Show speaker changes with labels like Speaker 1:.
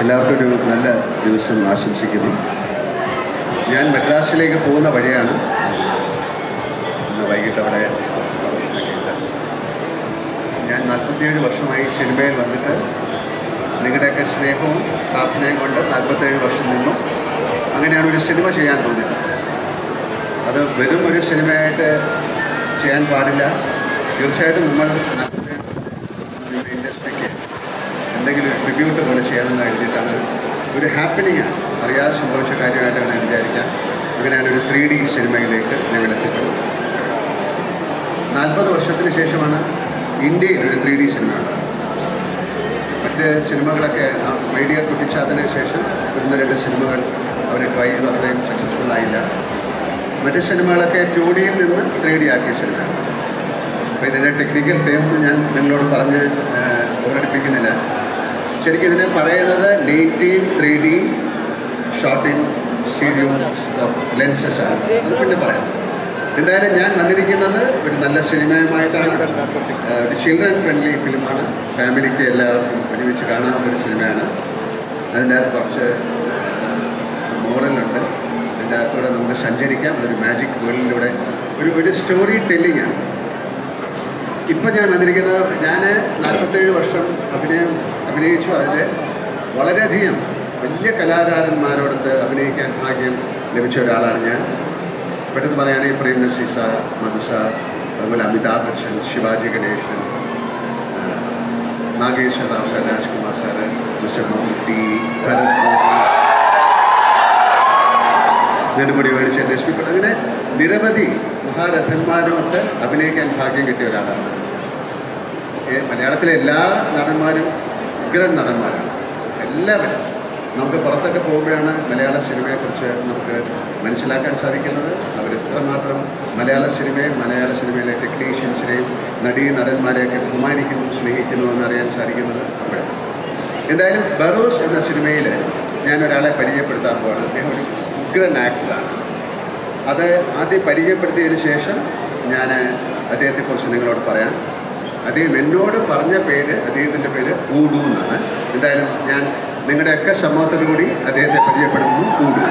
Speaker 1: എല്ലാവർക്കും ഒരു നല്ല ദിവസം ആശംസിക്കുന്നു. ഞാൻ മദ്രാസിലേക്ക് പോകുന്ന വഴിയാണ്. ഇന്ന് വൈകിട്ട് അവിടെ ഞാൻ നാൽപ്പത്തിയേഴ് വർഷമായി സിനിമയിൽ വന്നിട്ട് നിങ്ങളുടെയൊക്കെ സ്നേഹവും പ്രാർത്ഥനയും കൊണ്ട് നാൽപ്പത്തേഴ് വർഷം നിന്നു. അങ്ങനെയാണ് ഒരു സിനിമ ചെയ്യാൻ തോന്നിയത്. അത് വെറും ഒരു സിനിമയായിട്ട് ചെയ്യാൻ പാടില്ല. തീർച്ചയായിട്ടും നമ്മൾ പോലെ ചെയ്യണമെന്ന് എഴുതിയിട്ടാണ്. ഒരു ഹാപ്പനിങ്ങാണ് അറിയാതെ സംഭവിച്ച കാര്യമായിട്ട് ഞാൻ വിചാരിക്കാം അങ്ങനെ ഒരു ത്രീ ഡി സിനിമയിലേക്ക് ഞങ്ങൾ എത്തിയിട്ടുള്ളത് നാൽപ്പത് വർഷത്തിന് ശേഷമാണ് ഇന്ത്യയിൽ ഒരു ത്രീ ഡി സിനിമ ഉണ്ടാകുന്നത് മറ്റ് സിനിമകളൊക്കെ ആ മീഡിയ കുട്ടിച്ചതിന് ശേഷം ഒന്ന് രണ്ട് സിനിമകൾ അവർ ട്രൈ ചെയ്തു. അത്രയും സക്സസ്ഫുൾ ആയില്ല. മറ്റ് സിനിമകളൊക്കെ ടു ഡിയിൽ നിന്ന് ത്രീ ഡി ആക്കിയ സിനിമയാണ്. അപ്പോൾ ഇതിന്റെ ടെക്നിക്കൽ ടേമൊന്നും ഞാൻ നിങ്ങളോട് പറഞ്ഞ് ഓരടിപ്പിക്കുന്നില്ല ശരിക്കും ഇതിനെ പറയുന്നത് native three D shooting stereo lenses ആണ്. അത് പിന്നെ പറയാം. എന്തായാലും ഞാൻ വന്നിരിക്കുന്നത് ഒരു നല്ല സിനിമയുമായിട്ടാണ്. ഒരു ചിൽഡ്രൻ ഫ്രണ്ട്ലി ഫിലിമാണ് ഫാമിലിക്ക് എല്ലാവർക്കും ഒരുമിച്ച് കാണാവുന്ന ഒരു സിനിമയാണ്. അതിന്റെ അകത്ത് കുറച്ച് മോറലുണ്ട് അതിന്റെ അകത്തൂടെ നമുക്ക് സഞ്ചരിക്കാം. അതൊരു മാജിക് വേൾഡിലൂടെ ഒരു ഒരു സ്റ്റോറി ടെല്ലിംഗ് ആണ്. ഇപ്പം ഞാൻ വന്നിരിക്കുന്നത് ഞാൻ നാൽപ്പത്തേഴ് വർഷം അഭിനയം അഭിനയിച്ചു. അതിൽ വളരെയധികം വലിയ കലാകാരന്മാരോടത്ത് അഭിനയിക്കാൻ ഭാഗ്യം ലഭിച്ച ഒരാളാണ് ഞാൻ. പെട്ടെന്ന് പറയുകയാണെങ്കിൽ പ്രേം നസീർ സാർ മധു സാർ അതുപോലെ Amitabh Bachchan Shivaji Ganesan Nageswar Rao sir Rajkumar sir mister Mammootty Bharat Nedumudi മേടിച്ച എസ് പി അങ്ങനെ നിരവധി മഹാരഥന്മാരുമൊത്ത് അഭിനയിക്കാൻ ഭാഗ്യം കിട്ടിയ ഒരാളാണ്. മലയാളത്തിലെ എല്ലാ നടന്മാരും ഉഗ്രൻ നടന്മാരാണ്. എല്ലാവരും. നമുക്ക് പുറത്തൊക്കെ പോകുമ്പോഴാണ് മലയാള സിനിമയെക്കുറിച്ച് നമുക്ക് മനസ്സിലാക്കാൻ സാധിക്കുന്നത്. അവർ ഇത്രമാത്രം മലയാള സിനിമയെ മലയാള സിനിമയിലെ ടെക്നീഷ്യൻസിനെയും നടീ നടന്മാരെയൊക്കെ ബഹുമാനിക്കുന്നു സ്നേഹിക്കുന്നു എന്നറിയാൻ സാധിക്കുന്നത് അപ്പോഴാണ്. എന്തായാലും ബറോസ് എന്ന സിനിമയിൽ ഞാൻ ഒരാളെ പരിചയപ്പെടുത്താൻ പോവാണ്. അദ്ദേഹം ഒരു ഉഗ്രൻ ആക്ടറാണ്. അത് ആദ്യം പരിചയപ്പെടുത്തിയതിന് ശേഷം ഞാൻ അദ്ദേഹത്തെക്കുറിച്ച് നിങ്ങളോട് പറയാം. അദ്ദേഹം എന്നോട് പറഞ്ഞ പേര് അദ്ദേഹത്തിന്റെ പേര് ഊഡു എന്നാണ്. എന്തായാലും ഞാൻ നിങ്ങളുടെയൊക്കെ സമ്മതത്തോടു കൂടി അദ്ദേഹത്തെ പരിചയപ്പെടുന്നു ഊഡു